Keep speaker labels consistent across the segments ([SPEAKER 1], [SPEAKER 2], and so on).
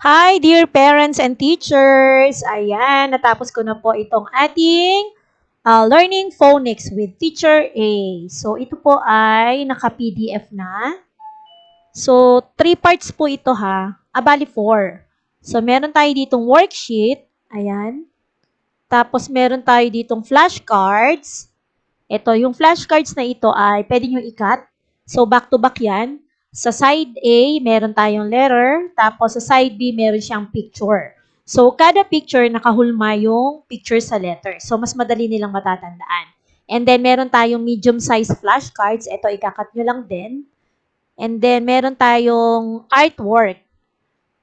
[SPEAKER 1] Hi, dear parents and teachers! Ayan, natapos ko na po itong ating uh, Learning Phonics with Teacher A. So, ito po ay naka-PDF na. So, three parts po ito ha. Abali, four. So, meron tayo ditong worksheet. Ayan. Tapos, meron tayo ditong flashcards. Ito, yung flashcards na ito ay pwede nyo i-cut. So, back-to-back yan. Sa side A, meron tayong letter. Tapos sa side B, meron siyang picture. So, kada picture, nakahulma yung picture sa letter. So, mas madali nilang matatandaan. And then, meron tayong medium-sized flashcards. Ito, ikakat nyo lang din. And then, meron tayong artwork.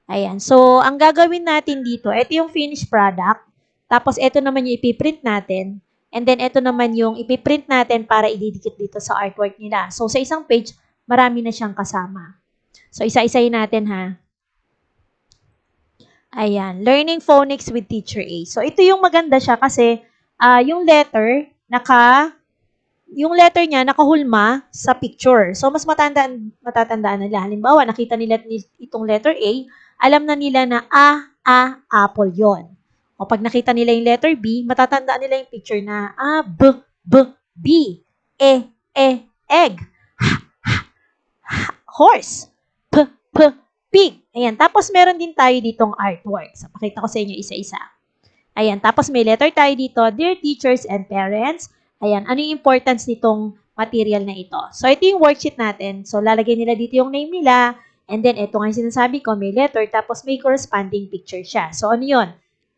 [SPEAKER 1] Ayan. So, ang gagawin natin dito, ito yung finished product. Tapos, ito naman yung ipiprint natin. And then, ito naman yung ipiprint natin para ididikit dito sa artwork nila. So, sa isang page, marami na siyang kasama. So, isa-isayin natin ha. Ayan, Learning Phonics with Teacher A. So, ito yung maganda siya kasi uh, yung letter, naka, yung letter niya nakahulma sa picture. So, mas matandaan, matatandaan nila. Halimbawa, nakita nila itong letter A, alam na nila na A, A, apple yon. O pag nakita nila yung letter B, matatandaan nila yung picture na A, B, B, B, E, E, egg horse. P, p, pig. Ayan. Tapos meron din tayo ditong artwork. So, pakita ko sa inyo isa-isa. Ayan. Tapos may letter tayo dito. Dear teachers and parents. Ayan. Ano yung importance nitong material na ito? So, ito yung worksheet natin. So, lalagay nila dito yung name nila. And then, ito nga yung sinasabi ko, may letter, tapos may corresponding picture siya. So, ano yun?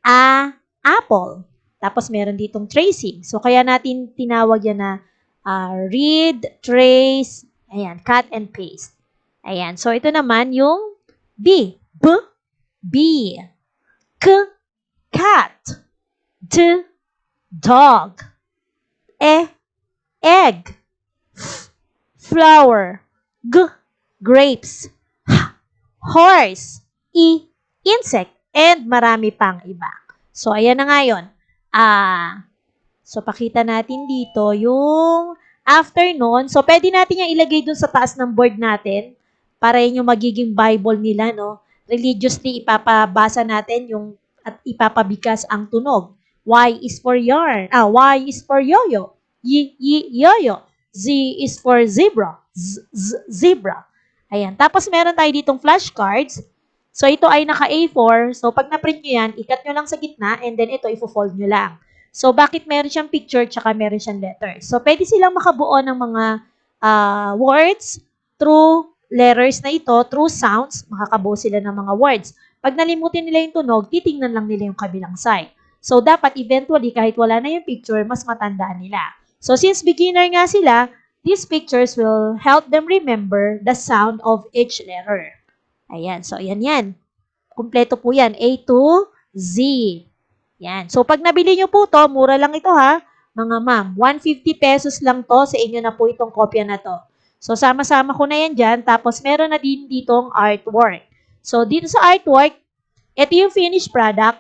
[SPEAKER 1] A, apple. Tapos, meron ditong tracing. So, kaya natin tinawag yan na uh, read, trace, ayan, cut and paste. Ayan. So, ito naman yung B. B. B. K. Cat. D. Dog. E. Egg. F. Flower. G. Grapes. H. Horse. E. Insect. And marami pang iba. So, ayan na nga yun. Ah, so, pakita natin dito yung after nun. So, pwede natin yung ilagay dun sa taas ng board natin para yun yung magiging Bible nila, no? Religiously, ipapabasa natin yung at ipapabigas ang tunog. Y is for yarn. Ah, Y is for yoyo. Y, y, yoyo. Z is for zebra. Z, z, zebra. Ayan. Tapos meron tayo ditong flashcards. So, ito ay naka A4. So, pag na-print nyo yan, ikat nyo lang sa gitna and then ito, ifo-fold nyo lang. So, bakit meron siyang picture tsaka meron siyang letter? So, pwede silang makabuo ng mga uh, words through letters na ito, through sounds, makakabuo sila ng mga words. Pag nalimutin nila yung tunog, titingnan lang nila yung kabilang side. So, dapat eventually, kahit wala na yung picture, mas matandaan nila. So, since beginner nga sila, these pictures will help them remember the sound of each letter. Ayan. So, ayan yan. Kompleto po yan. A to Z. Yan. So, pag nabili nyo po to, mura lang ito ha. Mga ma'am, 150 pesos lang to sa inyo na po itong kopya na to. So, sama-sama ko na yan dyan. Tapos, meron na din ditong artwork. So, dito sa artwork, ito yung finished product.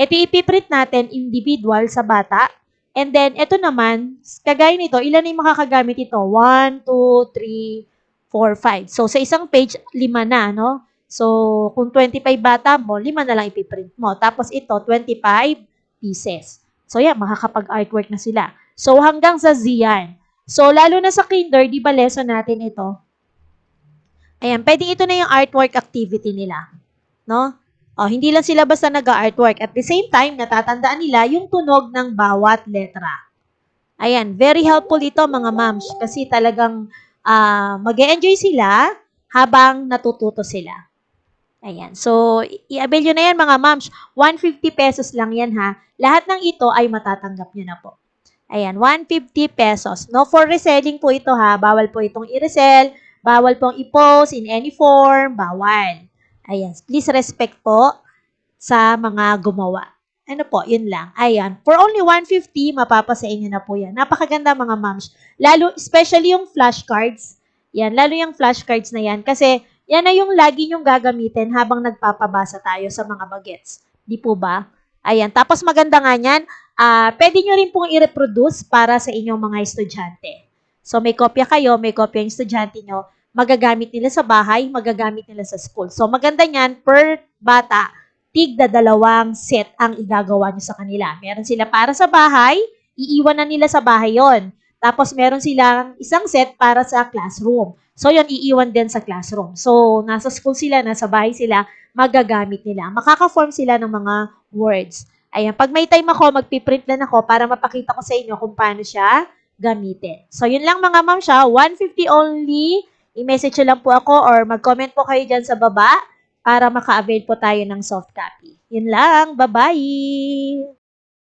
[SPEAKER 1] Ito ipiprint natin individual sa bata. And then, ito naman, kagaya nito, ilan yung makakagamit ito? 1, 2, 3, 4, 5. So, sa isang page, lima na, no? So, kung 25 bata mo, lima na lang ipiprint mo. Tapos ito, 25 pieces. So, yan, makakapag-artwork na sila. So, hanggang sa Z yan. So, lalo na sa kinder, di ba lesson natin ito? Ayan, pwedeng ito na yung artwork activity nila. No? O, hindi lang sila basta nag-artwork. At the same time, natatandaan nila yung tunog ng bawat letra. Ayan, very helpful ito mga moms kasi talagang uh, mag enjoy sila habang natututo sila. Ayan. So, i-avail nyo na yan mga moms. 150 pesos lang yan ha. Lahat ng ito ay matatanggap nyo na po. Ayan, 150 pesos. No for reselling po ito ha. Bawal po itong i-resell. Bawal pong i-post in any form. Bawal. Ayan, please respect po sa mga gumawa. Ano po, yun lang. Ayan, for only 150, mapapasa inyo na po yan. Napakaganda mga moms. Lalo, especially yung flashcards. Yan, lalo yung flashcards na yan. Kasi, yan na yung lagi nyong gagamitin habang nagpapabasa tayo sa mga bagets. Di po ba? Ayan, tapos maganda nga yan, uh, pwede nyo rin pong i-reproduce para sa inyong mga estudyante. So, may kopya kayo, may kopya yung estudyante nyo, magagamit nila sa bahay, magagamit nila sa school. So, maganda niyan, per bata, tigda dalawang set ang igagawa nyo sa kanila. Meron sila para sa bahay, iiwan na nila sa bahay yon. Tapos meron silang isang set para sa classroom. So yon iiwan din sa classroom. So nasa school sila, nasa bahay sila, magagamit nila. Makaka-form sila ng mga words. Ayan, pag may time ako, magpiprint lang ako para mapakita ko sa inyo kung paano siya gamitin. So, yun lang mga ma'am siya. 150 only. I-message lang po ako or mag-comment po kayo dyan sa baba para maka-avail po tayo ng soft copy. Yun lang. Bye-bye!